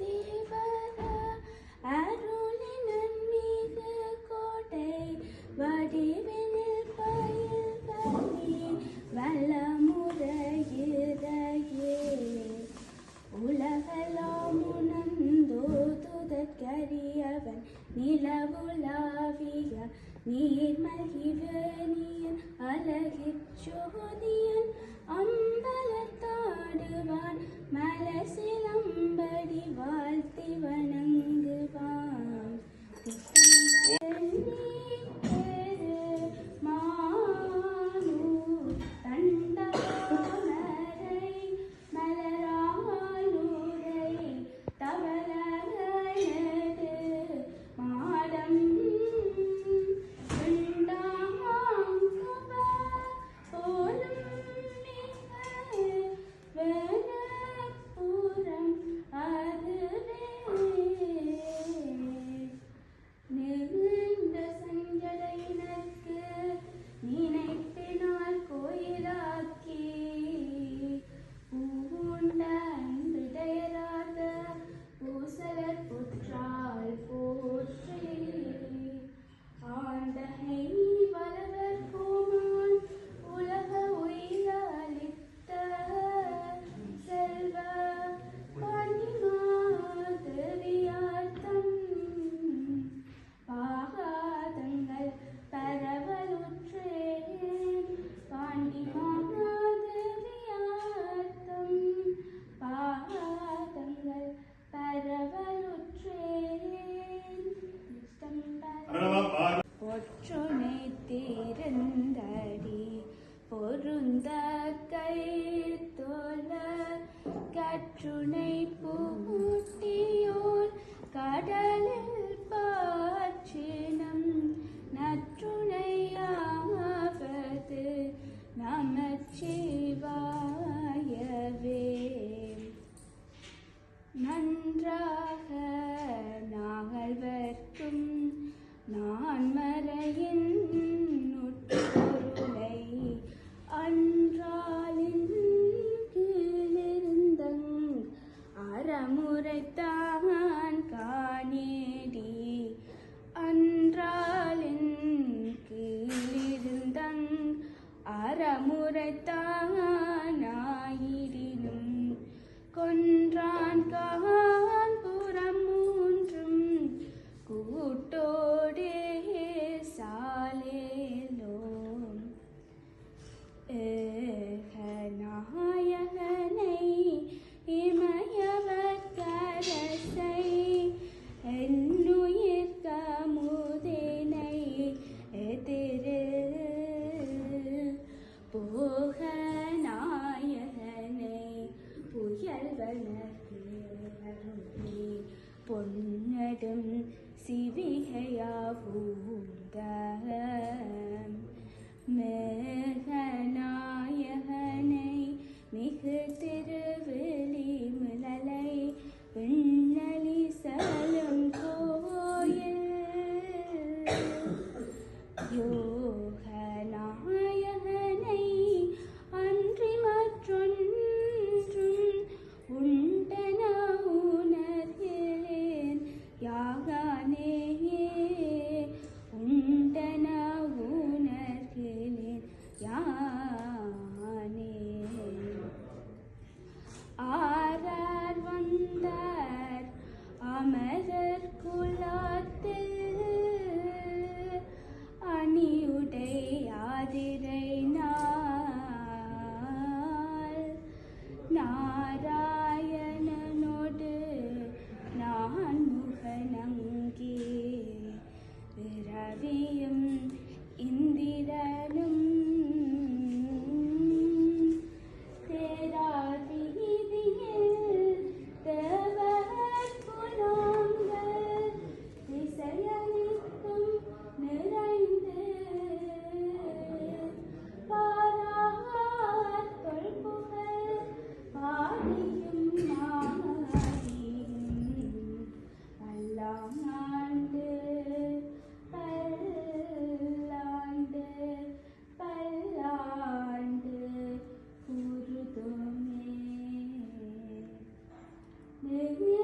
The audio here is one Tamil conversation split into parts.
தேவர அருளின் மீது கோட்டை வடிவினில் பயில்களே வளமுறையிறையே உலகலாம் உணர்ந்தோதுதற்கரியவன் நிலவுலாவிய நீர்மல்கிவனியன் அழகிற் சோதியன் அம்மா உந்த கை தோல கற்றுணை பூட்டியோல் கடலில் பாற்றின കരുണി പൊന്നതും സിവിഹയാവൂങ്ക മേഘനായകനെ മിക തിരു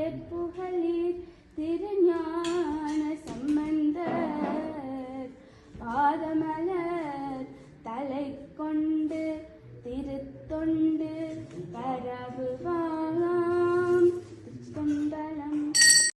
புகழீர் திருஞான சம்பந்தர். பாதமலர் தலை கொண்டு திருத்தொண்டு பரவுவார்.